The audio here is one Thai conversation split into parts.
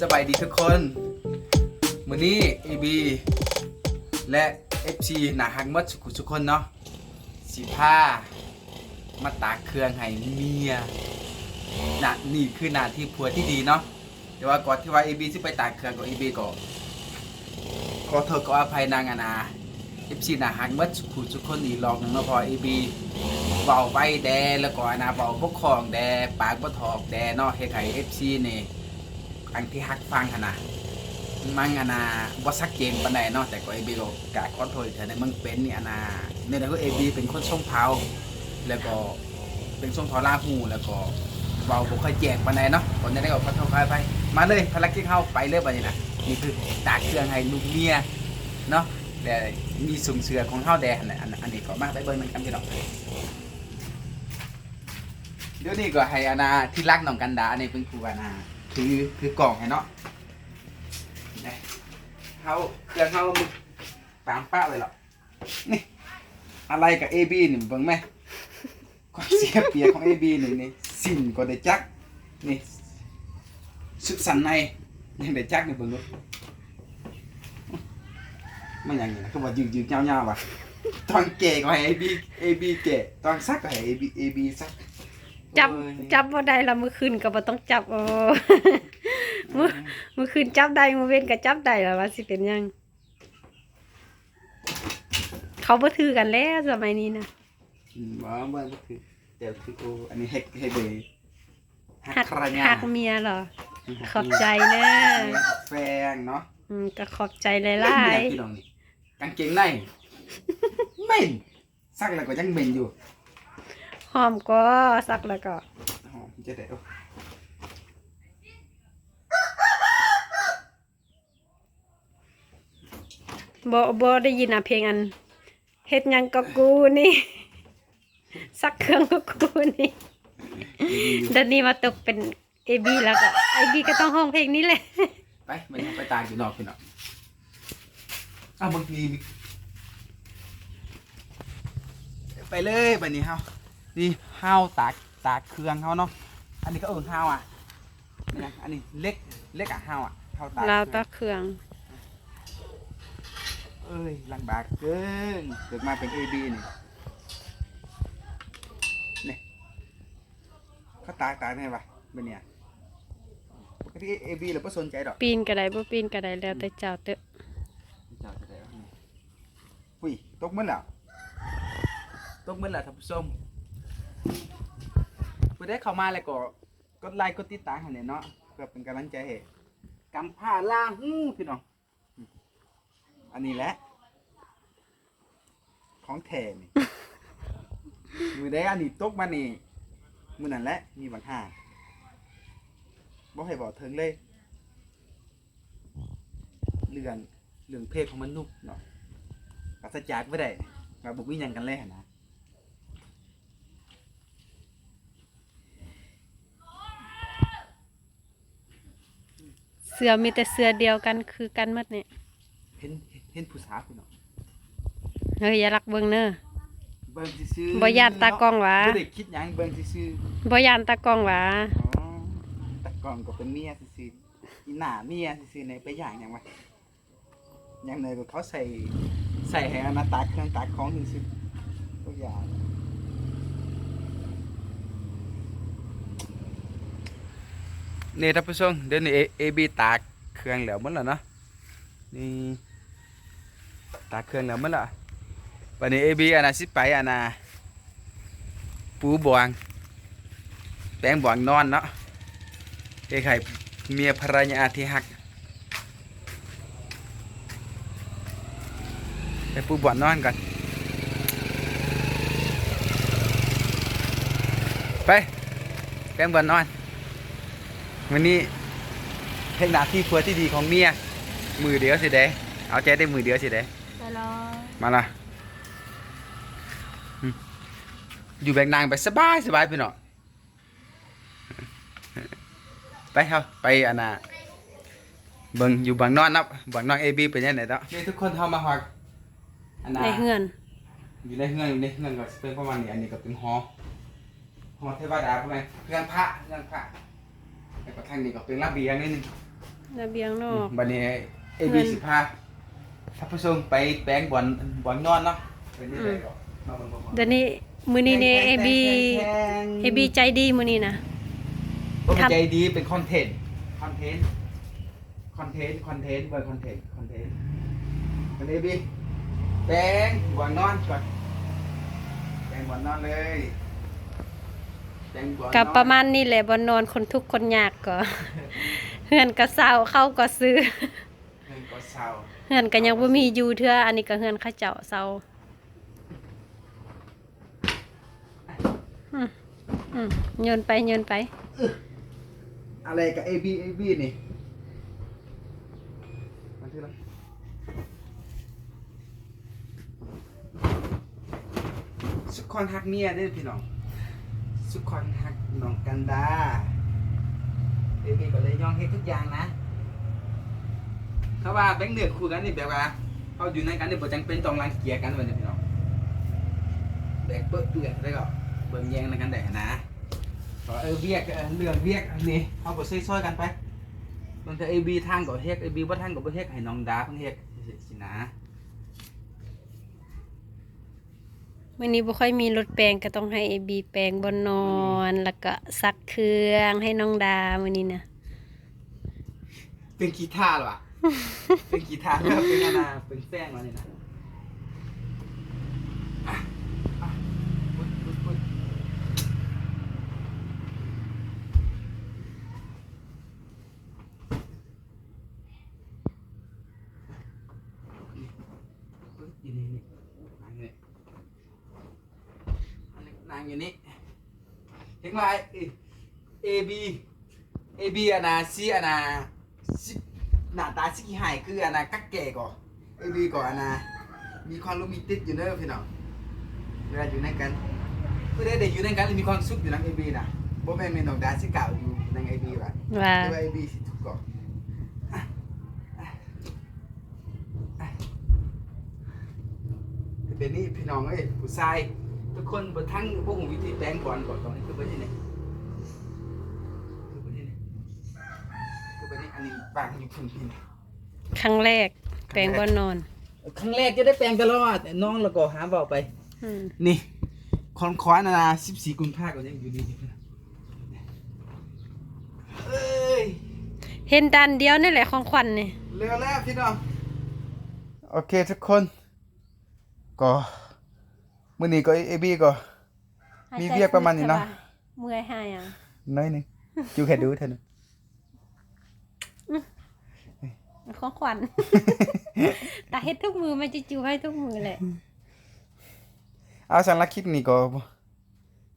สบายดีทุกคนมื้อนี้ AB และ FC หนาฮักหมดสุขุทุกคนเนาะสิพามาตากเครื่องให้เมียนะนี่คือหน้าที่ผัวที่ดีเนาะแต่ว่าก่อนที่ว่า AB สิไปตากเครื่องกับ AB ก็ขอโทษขออภัยนางอนา FC หนาฮักหมดสุขุทุกคนอีกรอบหนึงเนาะเพอ AB เบาไปแดแล้วก็อานาเบาบกคองแดปากบ่ถอกแดเนาะเฮ็ดให้ FC นี่อันที่ฮักฟังหั่นน่ะมังอนาบ่สักเกมปานใดเนาะแต่ก็เอบีก็กะขอโทษอีกเถอะในมึงเป็นนี่อนาเนี่ยแล้วก็เอบีเป็นคนส่งเผาแล้วก็เป็นส่งเผาลาหูแล้วก็เว้าบ่ค่อยแจ้งปานใดเนาะคนจะได้ก็ขอโทษขออภัยมาเลยภารกิจเฮาไปเลยบัดนี้นะนี่คือตากเครื่องให้ลูกเมียเนาะแต่มีสุ่มเสือของเฮาแดนอันนี้ก็มาไปเบิ่งนกันพี่น้อง เดี๋ยวนี้ก็ให้อานาที่รักน้องกันดาอันนี้เป็นครูอานาคือคือกล่องให้เนาะเขาเครื่องเขามึงปามป้าเลยหรอกนี่อะไรกับ AB นี่เบิ่งไหมความเสียเปรียบของ AB นี่นี่สิ่นก็ได้จักนี่สุดสันในยังได้จักนี่เบิ่งดูมันอย่างนี้นะคือว่ายืดยืดยาวๆว่ะตอนเก๋ก็ให้ AB AB เอบีเก๋ตอนซักก็ให้ AB AB ซัก จับโอ้ยจับบ่ได้ละมื้อคืนก็บ่ต้องจับโอ้มื้อมื้อคืนจับได้มื้อเว้นก็จับได้แล้วว่าสิเป็นหยัง เขาบ่ถือกันแล้วสมัยนี้นะอืมว่าว่าว่าคือเดี๋ยวคือกูอันนี้เฮกเฮกเบย์หักคราญาหักเมียเหรอ ขอบใจนะแฟงเนาะอืมก็ขอบใจหเล่นลาแบยบพี่น้องนี่กางเกงในเหม็นซักแล้วก็ยังเหม็นอยู่ๆ หอมก็สักแล้วก็หอมจะได้โอ้บ่บ่ได้ยินอะเพลงอันเฮ็ดหยังก็กูนี่ สักเครื่องก็กูนี่ดีอยู่เดี๋ยวนี้มาตกเป็น AB แล้วก็ AB ก็ต้องห้องเพลงนี้แหละ ไปไม่ต้องไปตากอยู่นอกพี่น้องอ้าวบางทีมีไปเลยไปนี่เฮา นี่เฮาตากตากเครื่องเฮาเนาะอันนี้ก็เออเฮาอะนี่นะอันนี้เล็กเล็กอะเฮาอะเฮาตากเราวเครื่ตะองเครื่องเอ้ยลำบากเกินเกิดมาเป็น AB นี่นี่เขาตากตากไงวะเป็นเนี่ยปกติ AB เราไม่สนใจดอกปีนก็ได้บ่ปีนก็ได้แล้วแต่เจ้าเตอะเจ้าจะได้เอาไงอุ้ยตกมือแล้วตกมือแล้วท่านผู้ชม ผู้ได้เข้ามาแล้วก็กดไลค์กดติดตามให้หน่อยเนาะเพื่อเป็นกำลังใจให้กำผ้าล่างหูพี่น้อง อันนี้แหละ ของแท้นี่ มือได้อันนี้ตกมานี่มือนั่นแหละ มีบางห้าบ่ให้บอกเทิงเลยเรื่องเรื่องเพศของมนุษย์เนาะปราศจากไม่ได้มาบุกวิ่งยังกันเลยหั่นนะ เสื้อมีแต่เสื้อเดียวกันคือกันหมดเนี่ยเห็นเห็นผู้สาวพี่น้องเฮ้ยอย่ารักเบิ่งเน้อ เบิ่งซื่อๆบ่ย่านตากล้องหวะ บ่ได้คิดหยังเบิ่งซื่อบ่ยานตากล้องหวะๆอ๋อตากล้องก็เป็นเมียซื่อๆอีหน้าเมียซื่อๆในไปอย่างหยังวะอยังไงก็เขาใส่ใส่ให้อนาตากเครื่องตากของซื่อๆตัวอย่าง นี่ท่านผู้ชมเดี๋ยวนี้เอบีตากเครื่องแล้วมันแล้วเนาะนี่ตากเครื่องแล้วมันละวันนี้เอบีอันน่ะสิไปอันน่ะปูบวงแปลงบวงนอนเนาะเอ้ไข่เมียภรรยาที่หักไปปูบวงนอนก่อนไปแปลงบวงนอน วันนี้เทคนาที่ครัวที่ดีของเมียมือเดียวสิเด้เอาใจได้มือเดียวสิเด้ไปรอมาละอืมอยู่แบงนางไปสบายสบายพี่น้องไปเฮาไปอันน่ะเบิ่งอยู่บางนอนนับบางนอนเอบีเป็นยังไงเนาะนี่ทุกคนเฮามาฮอดอันน่ะในเฮือนอยู่ในเฮือนอยู่ในเฮือนก็เป็นประมาณนี้อันนี้ก็เป็นหอหอเทวดาพ่อแม่เพื่อนพระเพื่อนพระ แล้วก็ทางนี้ก็เป็นระเบียงนิดนึงระเบียงนอก บัดนี้เอเงิบีนสิพาท่านผู้ชมไปแปลงบอลบอลนอนเนาะเป็นนี่เลยก็มาเบิ่งบ่เดี๋ยวนี้มื้อนี้เนี่ย AB AB ใจดีมื้อนี้นะบ่ครับใจดีเป็นคอนเทนต์คอนเทนต์คอนเทนต์คอนเทนต์เบอร์คอนเทนต์คอนเทนต์มันเอบีแปลงบอลนอนก่อนแปลงบอลนอนเลยแปลงบอลนอน กับประมาณนี้แหละบ่นอนคนทุกข์คนยากก็เฮือนก็เศร้าเข้าก็ซื้อเงินก็เศร้าเฮือนก็ยังบ่มีอยู่เทื่ออันนี้ก็เฮือนเขาเจ้าเศร้าอืมอืมโยนไปโยนไป อะไรกับ A B A B นี่มันคืออะไรสุขคอนฮักเมียเด้อพี่น้อง สุขคนฮักน้องกันดา A B ก็เลยย่องเฮ็ดทุกอย่างนะ เขาว่าแบงค์เหนือคู่กันนี่แบบว่าเขาอยู่ในกันนี่บ่จังเป็นต้องรังเกียจกันว่าเนี่ยพี่น้องแบกเปิ้ลเปื่อนแล้วก็เบิ่งแยงในกันได้นะก็เออเวียกเรื่องเวียกนนี้เอาก็ซอยๆกันไปมันจะเอบีทางก็เฮ็ดเอบีบ่ทางก็บ่เฮ็ดให้น้องดาเพิ่นเฮ็ดสินะ มื้อนี้บ่ค่อยมีรถแปลงก็ต้องให้ AB แปลงบนนอน แล้วก็ซักเครื่องให้น้องดามื้อนี้นะเป็นกีตาร์เหรอวะ เป็นกีตาร์แล้วเป็นอันน่ะเป็นแป้งมานี่นะอะอะปุ๊บปุ๊บปุ๊บปุ๊บอยู่นี่นี่นั่งนี่ อันนี้นั่งอยู่นี่เห็นไหมเอบีเอบีอะนะซีอะนะซิหน้าตาซิกิหายคืออะนะกักแก่ก่อนเอบีก่อนอะนะมีความโรแมนติกอยู่เนอะพี่น้องเวลาอยู่ในกันเพื่อได้เด็กอยู่ในกันมีความสุขอยู่ในเอบีนะบ่แม่นเป็นน้องดาซิเก่าอยู่ในเอบีว่ะว่าแต่ว่าเอบีสิทุกก่อนอะอะอะเป็นนี่พี่น้องเอ้ยผู้ชาย ทุกคนบนทั้งพวกผมวิธีแปลงก่อนก่อนก่อนคือเป็นยังไงคือเป็นยังไงคือวันนี้อันนี้ปางอยู่พุ่นพินครั้งแรก แปลงบนนอน ครั้งแรกจะได้แปลงตลอดแต่น้องแล้วก็หาเบาไป อืมนี่คอนคว้านานาสิบสี่กุมภาก็ยังอยู่ดีเอ้ยเห็นดันเดียวนี่แหละของขวัญนี่ เร็วแล้วพี่น้อง โอเคทุกคน ก็ มื่อนี้ก็เอบีก็ มีเวียกประมาณนี้เนาะเมื่อยหายอะน้อยหนึงจูแค่ดูเท่านั้นของขวัญแต่เฮ็ดทุกมือมันจะจูให้ทุกมือแหละเอาสำหรับคลิปนี้ก็บ่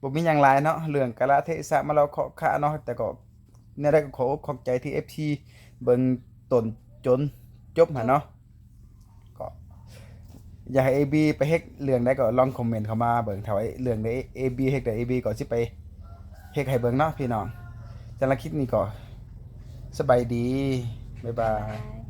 บ่มีหยังหลายเนาะเรื่องกาลเทศะมาเราขอค่าเนาะแต่ก็เนี่ยได้ก็ขอบอกขอบใจที่ FT เบิ่งต้นจนจบหั่นเนาะก็ อยากให้เอบีไปเฮ็ดเรื่องได้ก็ลองคอมเมนต์เข้ามาเบิ่งถ้าว่าเรื่องใด AB เฮ็ดได้ AB ก็สิไปเฮ็ดให้เบิ่งเนาะพี่น้องสำหรับคลิปนี้ก็สบายดีบ๊ายบาย